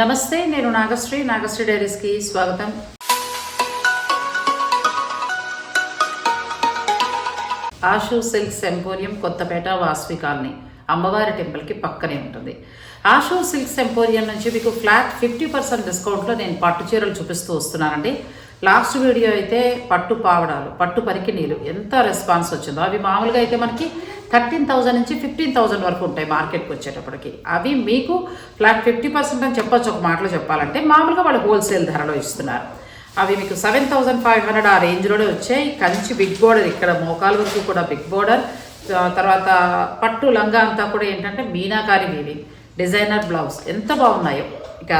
నమస్తే నేను నాగశ్రీ. నాగశ్రీ డైరీస్కి స్వాగతం. Ashu silks emporium Kothapet Vasavi colony. అమ్మవారి టెంపుల్కి పక్కనే ఉంటుంది. ఆషు సిల్క్స్ ఎంపోరియం నుంచి మీకు ఫ్లాట్ ఫిఫ్టీ పర్సెంట్ డిస్కౌంట్లో నేను పట్టు చీరలు చూపిస్తూ వస్తున్నానండి. లాస్ట్ వీడియో అయితే పట్టు పావడాలు పట్టు పరికిణీలు ఎంత రెస్పాన్స్ వచ్చిందో. అవి మామూలుగా అయితే మనకి థర్టీన్ థౌజండ్ నుంచి ఫిఫ్టీన్ థౌజండ్ వరకు ఉంటాయి మార్కెట్కి వచ్చేటప్పటికి. అవి మీకు ఫ్లాట్ ఫిఫ్టీ పర్సెంట్ అని చెప్పొచ్చు ఒక మాటలో చెప్పాలంటే. మామూలుగా వాళ్ళు హోల్సేల్ ధరలో ఇస్తున్నారు. అవి మీకు సెవెన్ థౌజండ్ ఫైవ్ హండ్రెడ్ ఆ రేంజ్లోనే వచ్చాయి. కంచి బిగ్ బోర్డర్ ఇక్కడ మోకాలు వరకు కూడా బిగ్ బోర్డర్. తర్వాత పట్టు లంగా అంతా కూడా ఏంటంటే మీనాకారి వీవింగ్ డిజైనర్ బ్లౌజ్. ఎంత బాగున్నాయో. ఇక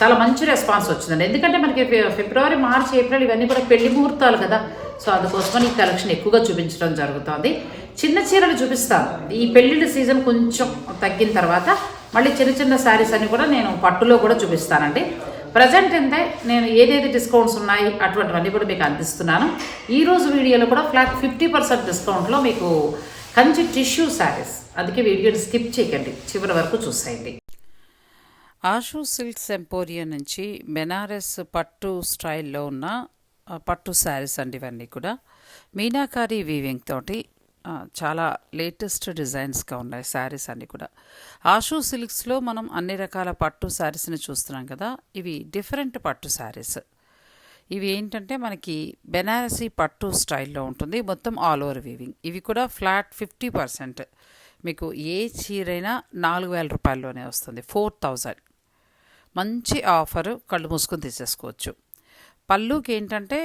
చాలా మంచి రెస్పాన్స్ వచ్చిందండి. ఎందుకంటే మనకి ఫిబ్రవరి మార్చ్ ఏప్రిల్ ఇవన్నీ కూడా పెళ్ళి ముహూర్తాలు కదా. సో అందుకోసమని ఈ కలెక్షన్ ఎక్కువగా చూపించడం జరుగుతుంది. చిన్న చీరలు చూపిస్తాను. ఈ పెళ్ళిళ్ళ సీజన్ కొంచెం తగ్గిన తర్వాత మళ్ళీ చిన్న చిన్న శారీస్ అన్ని కూడా నేను పట్టులో కూడా చూపిస్తానండి. ప్రజెంట్ అయితే నేను ఏదేది డిస్కౌంట్స్ ఉన్నాయి అటువంటివన్నీ కూడా మీకు అందిస్తున్నాను. ఈ రోజు వీడియోలో కూడా ఫ్లాట్ ఫిఫ్టీ పర్సెంట్ డిస్కౌంట్లో మీకు కంచి టిష్యూ శారీస్. అందుకే వీడియోని స్కిప్ చేయకండి. చివరి వరకు చూసేయండి. ఆషు సిల్క్స్ ఎంపోరియా నుంచి బెనారస్ పట్టు స్టైల్లో ఉన్న పట్టు శారీస్ అండి ఇవన్నీ కూడా. మీనాకారి వీవింగ్ తోటి చాలా లేటెస్ట్ డిజైన్స్గా ఉన్నాయి శారీస్ అన్నీ కూడా. ఆషు సిల్క్స్లో మనం అన్ని రకాల పట్టు శారీస్ని చూస్తున్నాం కదా ఇవి డిఫరెంట్ పట్టు శారీస్. ఇవి ఏంటంటే మనకి బెనారసీ పట్టు స్టైల్లో ఉంటుంది మొత్తం ఆల్ ఓవర్ వీవింగ్. ఇవి కూడా ఫ్లాట్ ఫిఫ్టీ పర్సెంట్. మీకు ఏ చీరైనా నాలుగు వేల రూపాయల్లోనే వస్తుంది ఫోర్ థౌజండ్. మంచి ఆఫరు కళ్ళు మూసుకొని తీసేసుకోవచ్చు. పళ్ళుకి ఏంటంటే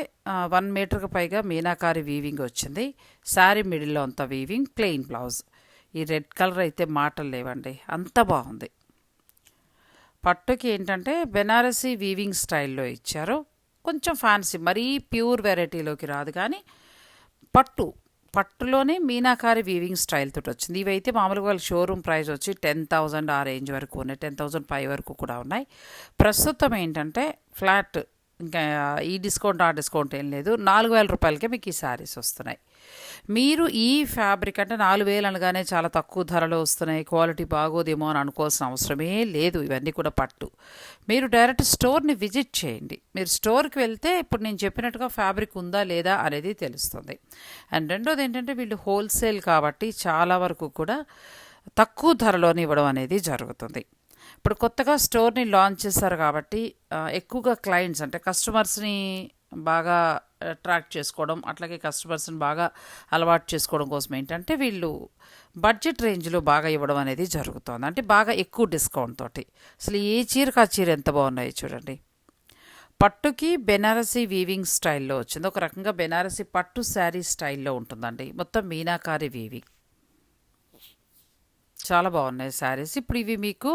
వన్ మీటర్కి పైగా మీనాకారి వీవింగ్ వచ్చింది. శారీ మిడిల్లో అంత వీవింగ్ ప్లెయిన్ బ్లౌజ్ ఈ రెడ్ కలర్ అయితే మాటలు లేవండి. అంత బాగుంది. పట్టుకి ఏంటంటే బెనారసీ వీవింగ్ స్టైల్లో ఇచ్చారు. కొంచెం ఫ్యాన్సీ మరీ ప్యూర్ వెరైటీలోకి రాదు కానీ పట్టు. పట్టులోనే మీనాకారి వీవింగ్ స్టైల్ తోటి వచ్చింది. ఇవైతే మామూలుగా వాళ్ళ షోరూమ్ ప్రైస్ వచ్చి టెన్ థౌజండ్ ఆ రేంజ్ వరకు ఉన్నాయి. టెన్ థౌజండ్ ఫైవ్ వరకు కూడా ఉన్నాయి. ప్రస్తుతం ఏంటంటే ఫ్లాట్ ఇంకా ఈ డిస్కౌంట్ ఆ డిస్కౌంట్ ఏం లేదు. నాలుగు వేల రూపాయలకే మీకు ఈ శారీస్ వస్తున్నాయి. మీరు ఈ ఫ్యాబ్రిక్ అంటే నాలుగు వేలు అనగానే చాలా తక్కువ ధరలో వస్తున్నాయి. క్వాలిటీ బాగోదేమో అని అనుకోవాల్సిన అవసరమే లేదు. ఇవన్నీ కూడా పట్టు. మీరు డైరెక్ట్ స్టోర్ని విజిట్ చేయండి. మీరు స్టోర్కి వెళ్తే ఇప్పుడు నేను చెప్పినట్టుగా ఫ్యాబ్రిక్ ఉందా లేదా అనేది తెలుస్తుంది. అండ్ రెండోది ఏంటంటే వీళ్ళు హోల్సేల్ కాబట్టి చాలా వరకు కూడా తక్కువ ధరలోనే ఇవ్వడం అనేది జరుగుతుంది. ఇప్పుడు కొత్తగా స్టోర్ని లాంచ్ చేశారు కాబట్టి ఎక్కువగా క్లయింట్స్ అంటే కస్టమర్స్ని బాగా అట్రాక్ట్ చేసుకోవడం అట్లాగే కస్టమర్స్ని బాగా అలవాటు చేసుకోవడం కోసం ఏంటంటే వీళ్ళు బడ్జెట్ రేంజ్లో బాగా ఇవ్వడం అనేది జరుగుతుంది. అంటే బాగా ఎక్కువ డిస్కౌంట్ తోటి. అసలు ఏ చీరకు ఆ చీర ఎంత బాగున్నాయి చూడండి. పట్టుకి బెనారసీ వీవింగ్ స్టైల్లో వచ్చింది. ఒక రకంగా బెనారసీ పట్టు శారీ స్టైల్లో ఉంటుందండి. మొత్తం మీనాకారి వీవింగ్ చాలా బాగున్నాయి శారీస్. ఇప్పుడు ఇవి మీకు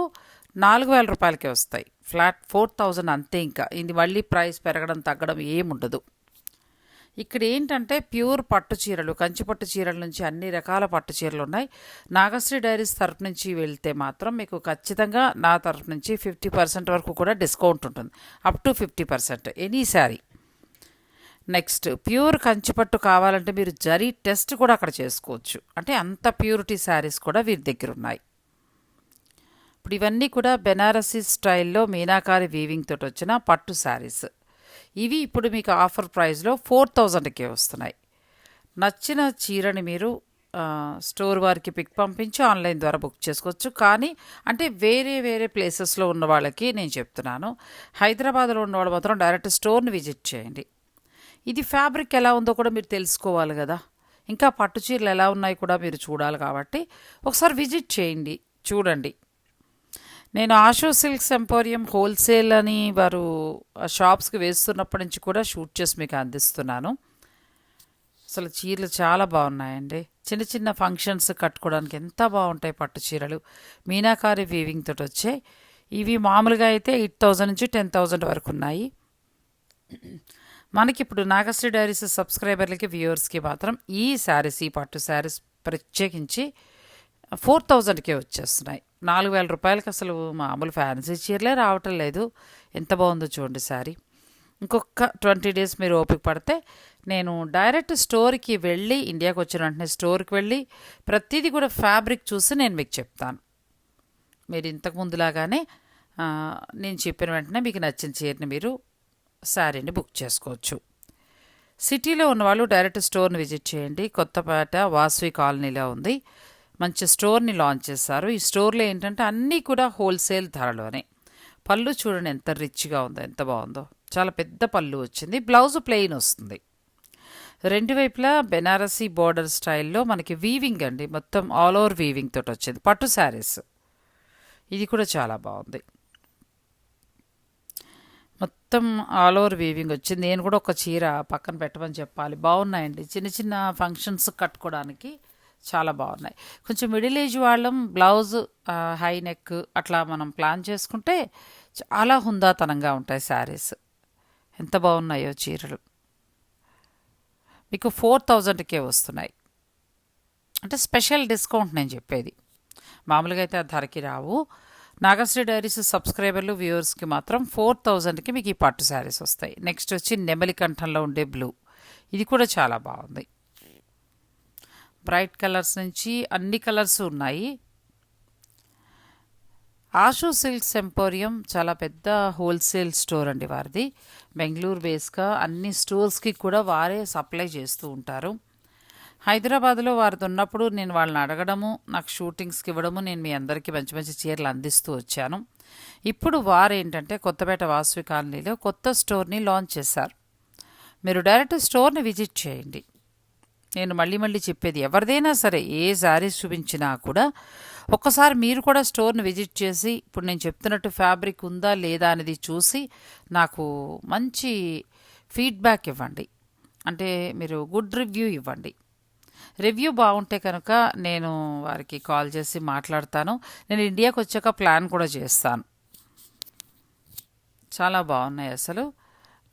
నాలుగు వేల రూపాయలకే వస్తాయి. ఫ్లాట్ ఫోర్ థౌజండ్ అంతే ఇంకా. ఇది మళ్ళీ ప్రైస్ పెరగడం తగ్గడం ఏముండదు. ఇక్కడ ఏంటంటే ప్యూర్ పట్టు చీరలు కంచి పట్టు చీరల నుంచి అన్ని రకాల పట్టు చీరలు ఉన్నాయి. నాగశ్రీ డైరీస్ తరఫు నుంచి వెళ్తే మాత్రం మీకు ఖచ్చితంగా నా తరపు నుంచి ఫిఫ్టీ పర్సెంట్ వరకు కూడా డిస్కౌంట్ ఉంటుంది. Up to fifty percent any sari. Next pure కంచిపట్టు కావాలంటే మీరు జరీ టెస్ట్ కూడా అక్కడ చేసుకోవచ్చు. అంటే అంత ప్యూరిటీ శారీస్ కూడా వీరి దగ్గర ఉన్నాయి. ఇప్పుడు ఇవన్నీ కూడా బెనారసీ స్టైల్లో మీనాకారి వీవింగ్ తోటి వచ్చిన పట్టు శారీస్. ఇవి ఇప్పుడు మీకు ఆఫర్ ప్రైస్లో ఫోర్ థౌజండ్కే వస్తున్నాయి. నచ్చిన చీరని మీరు స్టోర్ వారికి పిక్ పంపించి ఆన్లైన్ ద్వారా బుక్ చేసుకోవచ్చు. కానీ అంటే వేరే వేరే ప్లేసెస్లో ఉన్న వాళ్ళకి నేను చెప్తున్నాను. హైదరాబాద్లో ఉన్న వాళ్ళు మాత్రం డైరెక్ట్ స్టోర్ని విజిట్ చేయండి. ఇది ఫ్యాబ్రిక్ ఎలా ఉందో కూడా మీరు తెలుసుకోవాలి కదా. ఇంకా పట్టు చీరలు ఎలా ఉన్నాయి కూడా మీరు చూడాలి కాబట్టి ఒకసారి విజిట్ చేయండి. చూడండి. నేను ఆశు సిల్క్స్ ఎంపోరియం హోల్సేల్ అని వారు ఆ షాప్స్కి వేస్తున్నప్పటి నుంచి కూడా షూట్ చేసి మీకు అందిస్తున్నాను. అసలు చీరలు చాలా బాగున్నాయండి. చిన్న చిన్న ఫంక్షన్స్ కట్టుకోవడానికి ఎంత బాగుంటాయి పట్టు చీరలు. మీనాకారి వీవింగ్ తోటి వచ్చాయి ఇవి మామూలుగా అయితే ఎయిట్ థౌజండ్ నుంచి టెన్ థౌజండ్ వరకు ఉన్నాయి. మనకి ఇప్పుడు నాగశ్రీ డైరీస్ సబ్స్క్రైబర్లకి వ్యూవర్స్కి మాత్రం ఈ శారీస్ ఈ పట్టు శారీస్ ప్రత్యేకించి ఫోర్ థౌజండ్కే వచ్చేస్తున్నాయి. నాలుగు వేల రూపాయలకి అసలు మామూలు ఫ్యాన్సీ చీరలే రావటం లేదు. ఎంత బాగుందో చూడండి శారీ. ఇంకొక ట్వంటీ డేస్ మీరు ఓపిక పడితే నేను డైరెక్ట్ స్టోర్కి వెళ్ళి ఇండియాకి వచ్చిన వెంటనే స్టోర్కి వెళ్ళి ప్రతిదీ కూడా ఫ్యాబ్రిక్ చూసి నేను మీకు చెప్తాను. మీరు ఇంతకు ముందులాగానే నేను చెప్పిన వెంటనే మీకు నచ్చిన చీరని మీరు శారీని బుక్ చేసుకోవచ్చు. సిటీలో ఉన్నవాళ్ళు డైరెక్ట్ స్టోర్ని విజిట్ చేయండి. కొత్తపేట వాసవి కాలనీలో ఉంది. మంచి స్టోర్ని లాంచ్ చేశారు. ఈ స్టోర్లో ఏంటంటే అన్నీ కూడా హోల్సేల్ ధరలోనే. పళ్ళు చూడండి ఎంత రిచ్గా ఉందో ఎంత బాగుందో. చాలా పెద్ద పళ్ళు వచ్చింది. బ్లౌజ్ ప్లెయిన్ వస్తుంది. రెండు వైపులా బెనారసీ బోర్డర్ స్టైల్లో మనకి వీవింగ్ అండి. మొత్తం ఆల్ ఓవర్ వీవింగ్ తోటి వచ్చింది. పట్టు శారీస్. ఇది కూడా చాలా బాగుంది. మొత్తం ఆల్ ఓవర్ వీవింగ్ వచ్చింది. నేను కూడా ఒక చీర పక్కన పెట్టమని చెప్పాలి. బాగున్నాయండి. చిన్న చిన్న ఫంక్షన్స్ కట్టుకోవడానికి చాలా బాగున్నాయి. కొంచెం మిడిల్ ఏజ్ వాళ్ళం బ్లౌజ్ హై నెక్ అట్లా మనం ప్లాన్ చేసుకుంటే చాలా హుందాతనంగా ఉంటాయి శారీస్ ఎంత బాగున్నాయో చీరలు. మీకు ఫోర్ థౌజండ్కే వస్తున్నాయి. అంటే స్పెషల్ డిస్కౌంట్ నేను చెప్పేది. మామూలుగా అయితే ఆ ధరకి రావు. నాగశ్రీ డైరీస్ సబ్స్క్రైబర్లు వ్యూవర్స్కి మాత్రం ఫోర్ థౌజండ్కి మీకు ఈ పట్టు శారీస్ వస్తాయి. నెక్స్ట్ వచ్చి నెమలి కంఠంలో ఉండే బ్లూ ఇది కూడా చాలా బాగుంది. బ్రైట్ కలర్స్ నుంచి అన్ని కలర్స్ ఉన్నాయి. ఆషు సిల్క్స్ ఎంపోరియం చాలా పెద్ద హోల్సేల్ స్టోర్ అండి వారిది. బెంగళూరు బేస్గా అన్ని స్టోర్స్కి కూడా వారే సప్లై చేస్తూ ఉంటారు. హైదరాబాద్లో వారితో ఉన్నప్పుడు నేను వాళ్ళని అడగడము నాకు షూటింగ్స్కి ఇవ్వడము నేను మీ అందరికీ మంచి మంచి చీరలు అందిస్తూ వచ్చాను. ఇప్పుడు వారు ఏంటంటే కొత్తపేట వాసవి కాలనీలో కొత్త స్టోర్ని లాంచ్ చేశారు. మీరు డైరెక్ట్ స్టోర్ని విజిట్ చేయండి. నేను మళ్ళీ మళ్ళీ చెప్పేది ఎవరిదైనా సరే ఏ శారీస్ చూపించినా కూడా ఒక్కసారి మీరు కూడా స్టోర్ని విజిట్ చేసి ఇప్పుడు నేను చెప్తున్నట్టు ఫ్యాబ్రిక్ ఉందా లేదా అనేది చూసి నాకు మంచి ఫీడ్బ్యాక్ ఇవ్వండి. అంటే మీరు గుడ్ రివ్యూ ఇవ్వండి. రివ్యూ బాగుంటే కనుక నేను వారికి కాల్ చేసి మాట్లాడతాను. నేను ఇండియాకి వచ్చాక ప్లాన్ కూడా చేస్తాను. చాలా బాగున్నాయి అసలు.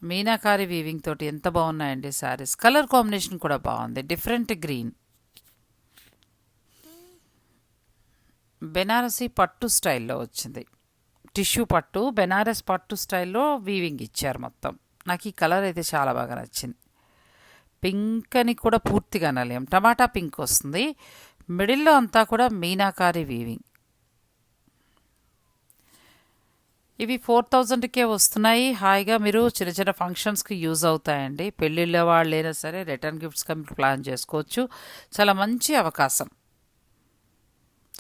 మీనాకారి వీవింగ్ తోటి ఎంత బాగున్నాయండి శారీస్? కలర్ కాంబినేషన్ కూడా బాగుంది. డిఫరెంట్ గ్రీన్ బెనారసీ పట్టు స్టైల్లో వచ్చింది. టిష్యూ పట్టు బెనారస్ పట్టు స్టైల్లో వీవింగ్ ఇచ్చారు మొత్తం. నాకు ఈ కలర్ అయితే చాలా బాగా నచ్చింది. పింక్ అని కూడా పూర్తిగా అనలేం టమాటా పింక్ వస్తుంది. మిడిల్లో అంతా కూడా మీనాకారి వీవింగ్ ఇవి ఫోర్ థౌజండ్కే వస్తున్నాయి. హాయిగా మీరు చిన్న చిన్న ఫంక్షన్స్కి యూజ్ అవుతాయండి. పెళ్ళిళ్ళ వాళ్ళైనా సరే రిటర్న్ గిఫ్ట్స్గా మీరు ప్లాన్ చేసుకోవచ్చు. చాలా మంచి అవకాశం.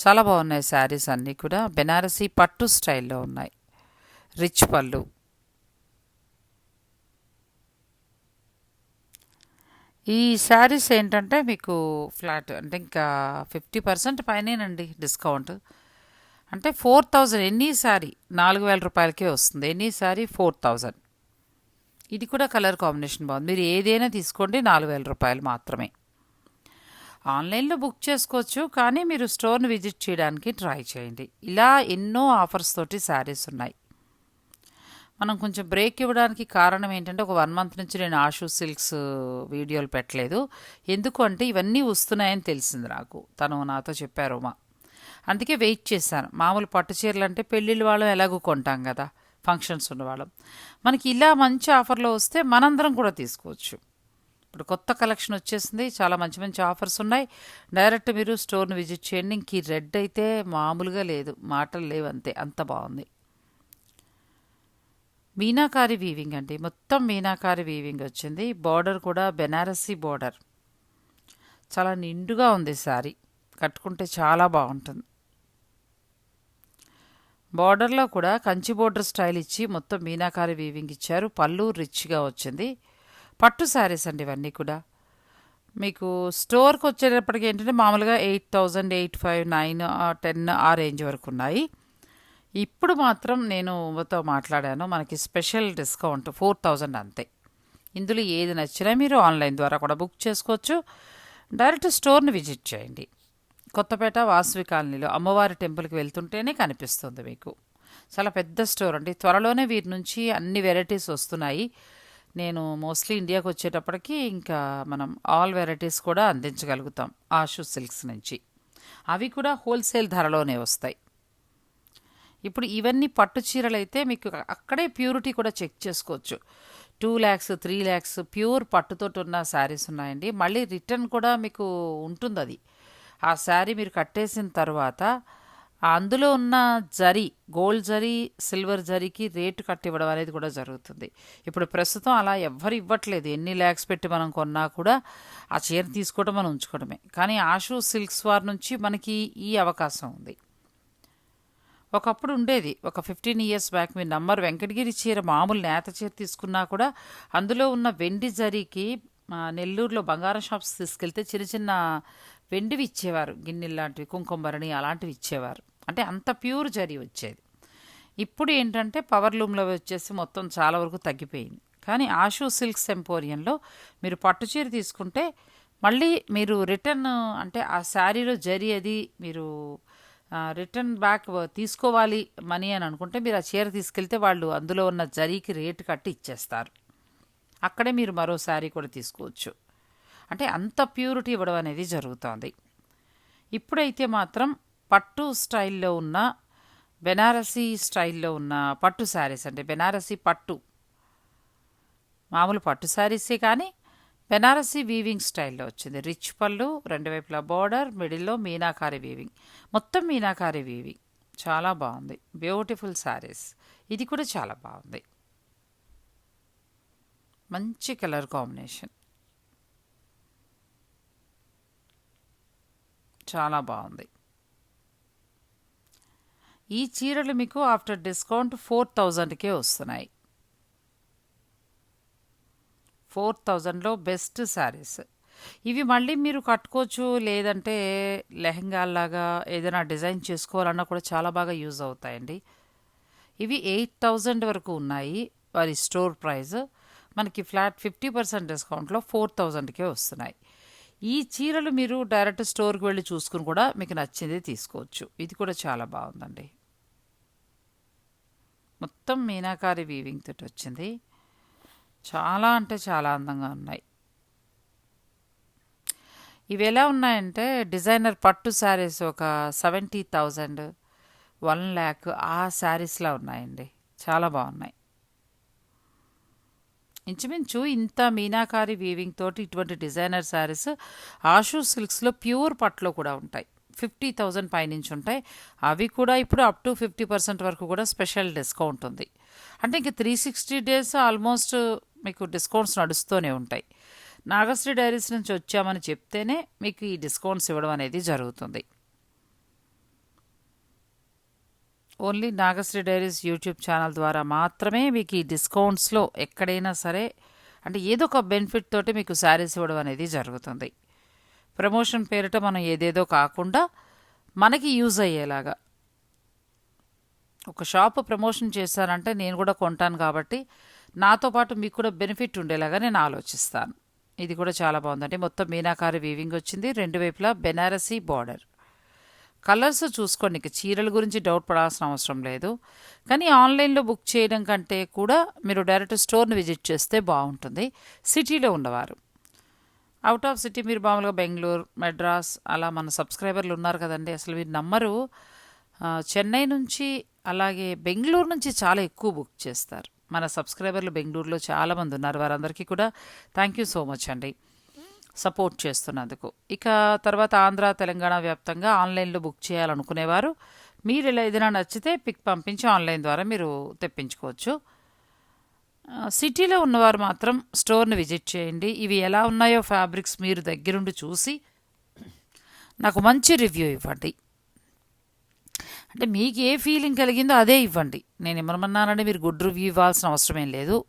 చాలా బాగున్నాయి శారీస్ అన్నీ కూడా. బెనారసీ పట్టు స్టైల్లో ఉన్నాయి. రిచ్ పళ్ళు. ఈ శారీస్ ఏంటంటే మీకు ఫ్లాట్ అంటే ఇంకా ఫిఫ్టీ పర్సెంట్ పైనేనండి డిస్కౌంట్. అంటే ఫోర్ థౌజండ్ ఎన్నిసారి నాలుగు వేల రూపాయలకే వస్తుంది. ఎన్నిసారి ఫోర్ థౌజండ్. ఇది కూడా కలర్ కాంబినేషన్ బాగుంది. మీరు ఏదైనా తీసుకోండి నాలుగు వేల రూపాయలు మాత్రమే. ఆన్లైన్లో బుక్ చేసుకోవచ్చు కానీ మీరు స్టోర్ని విజిట్ చేయడానికి ట్రై చేయండి. ఇలా ఎన్నో ఆఫర్స్ తోటి శారీస్ ఉన్నాయి. మనం కొంచెం బ్రేక్ ఇవ్వడానికి కారణం ఏంటంటే ఒక వన్ మంత్ నుంచి నేను ఆషు సిల్క్స్ వీడియోలు పెట్టలేదు. ఎందుకు అంటే ఇవన్నీ వస్తున్నాయని తెలిసింది నాకు. తను నాతో చెప్పారు మా అందుకే వెయిట్ చేశాను. మామూలు పట్టు చీరలు అంటే పెళ్ళిళ్ళ వాళ్ళం ఎలాగూ కొంటాం కదా ఫంక్షన్స్ ఉన్నవాళ్ళం మనకి ఇలా మంచి ఆఫర్లో వస్తే మనందరం కూడా తీసుకోవచ్చు. ఇప్పుడు కొత్త కలెక్షన్ వచ్చేసింది చాలా మంచి మంచి ఆఫర్స్ ఉన్నాయి. డైరెక్ట్ మీరు స్టోర్ని విజిట్ చేయండి. ఇంక ఈ రెడ్ అయితే మామూలుగా లేదు మాటలు లేవు అంతే అంత బాగుంది. మీనాకారి వీవింగ్ అండి మొత్తం మీనాకారి వీవింగ్ వచ్చింది. బార్డర్ కూడా బెనారసీ బార్డర్. చాలా నిండుగా ఉంది సారీ కట్టుకుంటే చాలా బాగుంటుంది. బార్డర్లో కూడా కంచి బోర్డర్ స్టైల్ ఇచ్చి మొత్తం మీనాకారి వీవింగ్ ఇచ్చారు. పళ్ళు రిచ్గా వచ్చింది. పట్టు శారీస్ అండి ఇవన్నీ కూడా. మీకు స్టోర్కి వచ్చేటప్పటికి ఏంటంటే మామూలుగా eight thousand eight five nine ten ఆ రేంజ్ వరకు ఉన్నాయి. ఇప్పుడు మాత్రం నేను తో మాట్లాడాను. మనకి స్పెషల్ డిస్కౌంట్ ఫోర్ థౌజండ్ అంతే. ఇందులో ఏది నచ్చినా మీరు ఆన్లైన్ ద్వారా కూడా బుక్ చేసుకోవచ్చు. డైరెక్ట్ స్టోర్ని విజిట్ చేయండి. కొత్తపేట వాసవి కాలనీలో అమ్మవారి టెంపుల్కి వెళ్తుంటేనే కనిపిస్తుంది మీకు. చాలా పెద్ద స్టోర్ అండి. త్వరలోనే వీరి నుంచి అన్ని వెరైటీస్ వస్తున్నాయి. నేను మోస్ట్లీ ఇండియాకి వచ్చేటప్పటికి ఇంకా మనం ఆల్ వెరైటీస్ కూడా అందించగలుగుతాం ఆషు సిల్క్స్ నుంచి. అవి కూడా హోల్సేల్ ధరలోనే వస్తాయి. ఇప్పుడు ఇవన్నీ పట్టు చీరలు అయితే మీకు అక్కడే ప్యూరిటీ కూడా చెక్ చేసుకోవచ్చు. Two lakhs three lakhs pure పట్టుతోటి ఉన్న శారీస్ ఉన్నాయండి. మళ్ళీ రిటర్న్ కూడా మీకు ఉంటుంది అది ఆ శారీ మీరు కట్టేసిన తర్వాత అందులో ఉన్న జరీ గోల్డ్ జరీ సిల్వర్ జరీకి రేటు కట్టి ఇవ్వడం అనేది కూడా జరుగుతుంది. ఇప్పుడు ప్రస్తుతం అలా ఎవ్వరు ఇవ్వట్లేదు. ఎన్ని ల్యాక్స్ పెట్టి మనం కొన్నా కూడా ఆ చీర తీసుకోవడం మనం ఉంచుకోవడమే. కానీ ఆషు సిల్క్స్ వార్ నుంచి మనకి ఈ అవకాశం ఉంది. ఒకప్పుడు ఉండేది. ఒక ఫిఫ్టీన్ ఇయర్స్ బ్యాక్ మీ నంబర్ వెంకటగిరి చీర మామూలు నేత చీర తీసుకున్నా కూడా అందులో ఉన్న వెండి జరీకి నెల్లూరులో బంగారం షాప్స్ తీసుకెళ్తే చిన్న చిన్న వెండివి ఇచ్చేవారు. గిన్నెలు లాంటివి కుంకుమరణి అలాంటివి ఇచ్చేవారు. అంటే అంత ప్యూర్ జరీ వచ్చేది. ఇప్పుడు ఏంటంటే పవర్ లూమ్లో వచ్చేసి మొత్తం చాలా వరకు తగ్గిపోయింది. కానీ ఆషు సిల్క్స్ ఎంపోరియంలో మీరు పట్టు చీర తీసుకుంటే మళ్ళీ మీరు రిటర్న్ అంటే ఆ శారీలో జరీ అది మీరు రిటర్న్ బ్యాక్ తీసుకోవాలి మనీ అని అనుకుంటే మీరు ఆ చీర తీసుకెళ్తే వాళ్ళు అందులో ఉన్న జరీకి రేటు కట్టి ఇచ్చేస్తారు. అక్కడే మీరు మరో శారీ కూడా తీసుకోవచ్చు. అంటే అంత ప్యూరిటీ ఇవ్వడం అనేది జరుగుతోంది. ఇప్పుడైతే మాత్రం పట్టు స్టైల్లో ఉన్న బెనారసీ స్టైల్లో ఉన్న పట్టు శారీస్ అంటే బెనారసీ పట్టు మామూలు పట్టు శారీసే కానీ బెనారసీ వీవింగ్ స్టైల్లో వచ్చింది. రిచ్ పళ్ళు రెండు వైపులా బార్డర్ మిడిల్లో మీనాకారి వీవింగ్. మొత్తం మీనాకారి వీవింగ్. చాలా బాగుంది. బ్యూటిఫుల్ శారీస్. ఇది కూడా చాలా బాగుంది. మంచి కలర్ కాంబినేషన్. చాలా బాగుంది. ఈ చీరలు మీకు ఆఫ్టర్ డిస్కౌంట్ ఫోర్ థౌజండ్కే వస్తున్నాయి. ఫోర్ థౌజండ్లో బెస్ట్ శారీస్. ఇవి మళ్ళీ మీరు కట్టుకోవచ్చు లేదంటే లెహంగాల్లాగా ఏదైనా డిజైన్ చేసుకోవాలన్నా కూడా చాలా బాగా యూజ్ అవుతాయండి. ఇవి ఎయిట్ థౌజండ్ వరకు ఉన్నాయి వారి స్టోర్ ప్రైస్. మనకి ఫ్లాట్ ఫిఫ్టీ పర్సెంట్ డిస్కౌంట్లో ఫోర్ థౌజండ్కే వస్తున్నాయి. ఈ చీరలు మీరు డైరెక్ట్ స్టోర్కి వెళ్ళి చూసుకుని కూడా మీకు నచ్చింది తీసుకోవచ్చు. ఇది కూడా చాలా బాగుందండి. మొత్తం మీనాకారి వీవింగ్ తోటి వచ్చింది. చాలా అంటే చాలా అందంగా ఉన్నాయి. ఇవి ఎలా ఉన్నాయంటే డిజైనర్ పట్టు శారీస్ ఒక సెవెంటీ థౌజండ్ వన్ ల్యాక్ ఆ శారీస్లా ఉన్నాయండి. చాలా బాగున్నాయి. ఇంచుమించు ఇంత మీనాకారి వీవింగ్ తోటి ఇటువంటి డిజైనర్ శారీస్ ఆషు సిల్క్స్లో ప్యూర్ పట్లో కూడా ఉంటాయి. ఫిఫ్టీ థౌజండ్ పైనుంచి ఉంటాయి. అవి కూడా ఇప్పుడు అప్ టు ఫిఫ్టీ పర్సెంట్ వరకు కూడా స్పెషల్ డిస్కౌంట్ ఉంది. అంటే ఇంక త్రీ సిక్స్టీ డేస్ ఆల్మోస్ట్ మీకు డిస్కౌంట్స్ నడుస్తూనే ఉంటాయి. నాగశ్రీ డైరీస్ నుంచి వచ్చామని చెప్తేనే మీకు ఈ డిస్కౌంట్స్ ఇవ్వడం అనేది జరుగుతుంది. Only Nagashree diaries YouTube channel ద్వారా మాత్రమే మీకు ఈ డిస్కౌంట్స్లో ఎక్కడైనా సరే అంటే ఏదో ఒక బెనిఫిట్ తోటి మీకు శారీస్ ఇవ్వడం అనేది జరుగుతుంది. ప్రమోషన్ పేరిట మనం ఏదేదో కాకుండా మనకి యూజ్ అయ్యేలాగా. ఒక షాప్ ప్రమోషన్ చేశానంటే నేను కూడా కొంటాను కాబట్టి నాతో పాటు మీకు కూడా బెనిఫిట్ ఉండేలాగా నేను ఆలోచిస్తాను. ఇది కూడా చాలా బాగుందండి. మొత్తం మీనాకారి వీవింగ్ వచ్చింది. రెండు వైపులా బెనారసీ బార్డర్. కలర్స్ చూసుకోండి. ఇక చీరల గురించి డౌట్ పడాల్సిన అవసరం లేదు. కానీ ఆన్లైన్లో బుక్ చేయడం కంటే కూడా మీరు డైరెక్ట్ స్టోర్ని విజిట్ చేస్తే బాగుంటుంది. సిటీలో ఉన్నవారు. అవుట్ ఆఫ్ సిటీ మీరు మామూలుగా బెంగళూరు మెడ్రాస్ అలా మన సబ్స్క్రైబర్లు ఉన్నారు కదండి. అసలు మీరు నమ్మరు. చెన్నై నుంచి అలాగే బెంగళూరు నుంచి చాలా ఎక్కువ బుక్ చేస్తారు. మన సబ్స్క్రైబర్లు బెంగళూరులో చాలామంది ఉన్నారు. వారందరికీ కూడా థ్యాంక్ యూ సో మచ్ అండి. సపోర్ట్ చేస్తున్నందుకు. ఇక తర్వాత ఆంధ్ర తెలంగాణ వ్యాప్తంగా ఆన్లైన్లో బుక్ చేయాలనుకునేవారు. మీరు ఇలా ఏదైనా నచ్చితే పిక్ పంపించి ఆన్లైన్ ద్వారా మీరు తెప్పించుకోవచ్చు. సిటీలో ఉన్నవారు మాత్రం స్టోర్ని విజిట్ చేయండి. ఇవి ఎలా ఉన్నాయో ఫ్యాబ్రిక్స్ మీరు దగ్గరుండి చూసి నాకు మంచి రివ్యూ ఇవ్వండి. అంటే మీకు ఏ ఫీలింగ్ కలిగిందో అదే ఇవ్వండి. నేను ఏమన్నానంటే మీరు గుడ్ రివ్యూ ఇవ్వాల్సిన అవసరం ఏం లేదు.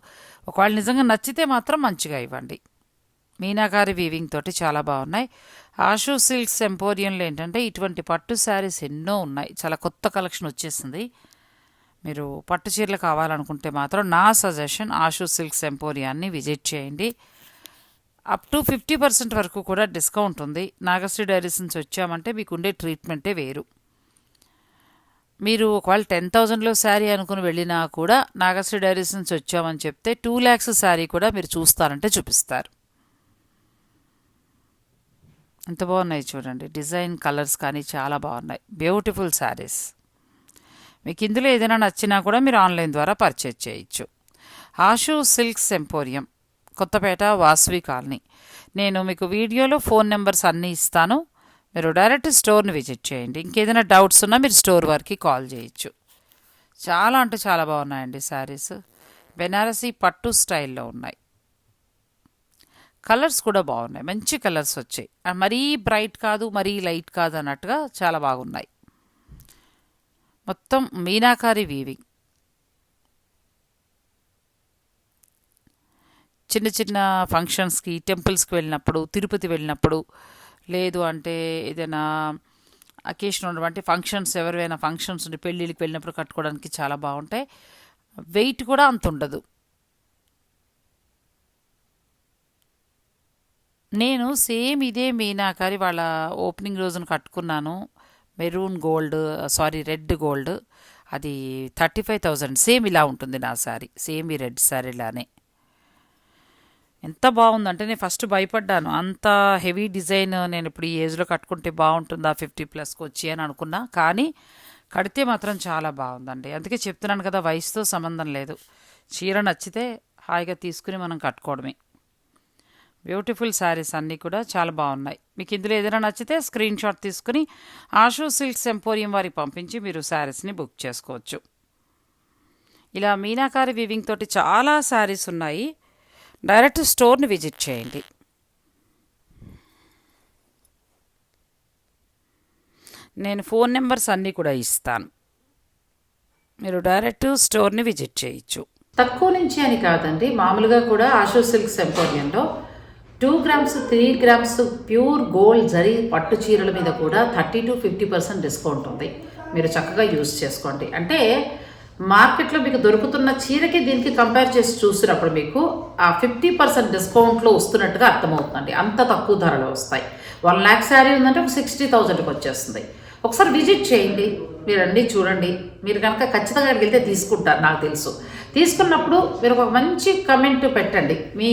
ఒకవేళ నిజంగా నచ్చితే మాత్రం మంచిగా ఇవ్వండి. మీనాకారి వీవింగ్ తోటి చాలా బాగున్నాయి. ఆషు సిల్క్స్ ఎంపోరియంలో ఏంటంటే ఇటువంటి పట్టు శారీస్ ఎన్నో ఉన్నాయి. చాలా కొత్త కలెక్షన్ వచ్చేసింది. మీరు పట్టు చీరలు కావాలనుకుంటే మాత్రం నా సజెషన్ ఆషు సిల్క్స్ ఎంపోరియాన్ని విజిట్ చేయండి. అప్ టు ఫిఫ్టీ పర్సెంట్ వరకు కూడా డిస్కౌంట్ ఉంది. నాగశ్రీ డైరీస్ నుంచి వచ్చామంటే మీకు ఉండే ట్రీట్మెంటే వేరు. మీరు ఒకవేళ టెన్ థౌజండ్లో శారీ అనుకుని వెళ్ళినా కూడా నాగశ్రీ డైరీస్ నుంచి వచ్చామని చెప్తే టూ ల్యాక్స్ శారీ కూడా మీరు చూస్తారంటే చూపిస్తారు. ఎంత బాగున్నాయి చూడండి. డిజైన్ కలర్స్ కానీ చాలా బాగున్నాయి. బ్యూటిఫుల్ శారీస్ మీకు ఇందులో ఏదైనా నచ్చినా కూడా మీరు ఆన్లైన్ ద్వారా పర్చేజ్ చేయొచ్చు. Ashu silks emporium Kothapet Vasavi colony. నేను మీకు వీడియోలో ఫోన్ నెంబర్స్ అన్నీ ఇస్తాను. మీరు డైరెక్ట్ స్టోర్ని విజిట్ చేయండి. ఇంకేదైనా డౌట్స్ ఉన్నా మీరు స్టోర్ వరకు కాల్ చేయొచ్చు. చాలా అంటే చాలా బాగున్నాయండి శారీస్ బెనారసీ పట్టు స్టైల్లో ఉన్నాయి. కలర్స్ కూడా బాగున్నాయి. మంచి కలర్స్ వచ్చాయి. మరీ బ్రైట్ కాదు మరీ లైట్ కాదు అన్నట్టుగా చాలా బాగున్నాయి. మొత్తం మీనాకారి వీవింగ్. చిన్న చిన్న ఫంక్షన్స్కి టెంపుల్స్కి వెళ్ళినప్పుడు తిరుపతి వెళ్ళినప్పుడు లేదు అంటే ఏదైనా అకేషన్ ఉన్నటువంటి ఫంక్షన్స్ ఎవరివైనా ఫంక్షన్స్ ఉండి పెళ్ళిళ్ళకి వెళ్ళినప్పుడు కట్టుకోవడానికి చాలా బాగుంటాయి. వెయిట్ కూడా అంత ఉండదు. నేను సేమ్ ఇదే మీనాకారి వాళ్ళ ఓపెనింగ్ రోజున కట్టుకున్నాను. Maroon gold sari red gold. అది థర్టీ ఫైవ్ థౌజండ్ సేమ్ ఇలా ఉంటుంది నా శారీ సేమ్ ఈ రెడ్ శారీలానే ఎంత బాగుందంటే నేను ఫస్ట్ భయపడ్డాను. అంత హెవీ డిజైన్ నేను ఇప్పుడు ఈ ఏజ్లో కట్టుకుంటే బాగుంటుందా ఫిఫ్టీ ప్లస్కి వచ్చి అని అనుకున్నా. కానీ కడితే మాత్రం చాలా బాగుందండి. అందుకే చెప్తున్నాను కదా వయసుతో సంబంధం లేదు. చీర నచ్చితే హాయిగా తీసుకుని మనం కట్టుకోవడమే. బ్యూటిఫుల్ శారీస్ అన్నీ కూడా చాలా బాగున్నాయి. మీకు ఇందులో ఏదైనా నచ్చితే స్క్రీన్ షాట్ తీసుకుని ఆషు సిల్క్స్ ఎంపోరియం వారికి పంపించి మీరు శారీస్ని బుక్ చేసుకోవచ్చు. ఇలా మీనాకారి వివింగ్ తోటి చాలా శారీస్ ఉన్నాయి. డైరెక్ట్ స్టోర్ని విజిట్ చేయండి. నేను ఫోన్ నెంబర్స్ అన్నీ కూడా ఇస్తాను. మీరు డైరెక్ట్ స్టోర్ని విజిట్ చేయొచ్చు. తక్కువ నుంచి అని కాదండి మామూలుగా కూడా Ashu silks ఎంపోరియంలో two grams three grams pure gold zari పట్టు చీరల మీద కూడా thirty to fifty percent discount ఉంది. మీరు చక్కగా యూస్ చేసుకోండి. అంటే మార్కెట్లో మీకు దొరుకుతున్న చీరకి దీనికి కంపేర్ చేసి చూసినప్పుడు మీకు ఆ ఫిఫ్టీ పర్సెంట్ డిస్కౌంట్లో వస్తున్నట్టుగా అర్థమవుతుందండి. అంత తక్కువ ధరలో వస్తాయి. వన్ ల్యాక్ శారీ ఉందంటే ఒక సిక్స్టీ థౌజండ్కి వచ్చేస్తుంది. ఒకసారి విజిట్ చేయండి. మీరు అన్నీ చూడండి. మీరు కనుక ఖచ్చితంగా అక్కడికి వెళ్తే తీసుకుంటారు నాకు తెలుసు. తీసుకున్నప్పుడు మీరు ఒక మంచి కమెంట్ పెట్టండి. మీ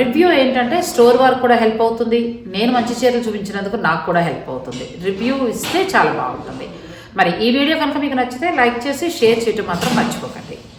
రివ్యూ ఏంటంటే స్టోర్ వారికి కూడా హెల్ప్ అవుతుంది. నేను మంచి చీరలు చూపించినందుకు నాకు కూడా హెల్ప్ అవుతుంది. రివ్యూ ఇస్తే చాలా బాగుంటుంది. మరి ఈ వీడియో కనుక మీకు నచ్చితే లైక్ చేసి షేర్ చేయటం మాత్రం మర్చిపోకండి.